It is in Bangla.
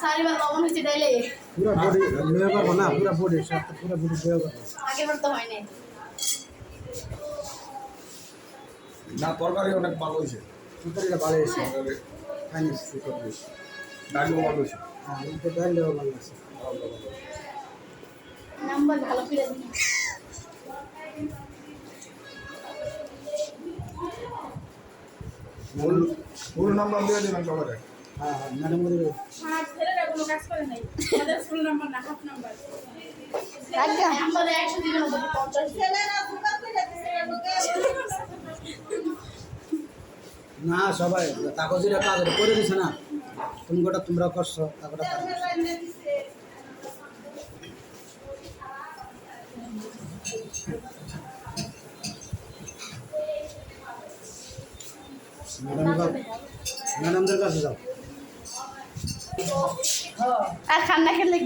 সারিবার লবণ হয়েছে ডাইলে পুরো বডি লয়ে করব না পুরো বডি সাথে পুরো বডি লয়ে করব আগেবার তো হয় নাই না তরকারি অনেক ভালো হয়েছে সুতরাং ভালো আছে খাইনি সুতরাং ডালও ভালো হয়েছে হ্যাঁ এটা ডাইলেও ভালো আছে নাম্বার ভালো করে দিন নাম্বার দিয়ে দিবেন হ্যাঁ হ্যাঁ ম্যাডাম ছেলেরা কোনো কাজ করে নাই। আমাদের ফুল নাম্বার না হাফ নাম্বার। সবাই তাকে যেটা কাজ করে দিছে না। তুমি গোটা তোমরা করছ তাকে ম্যাডাম ম্যাডামদের কাছে যাও। আর খান্না খেলে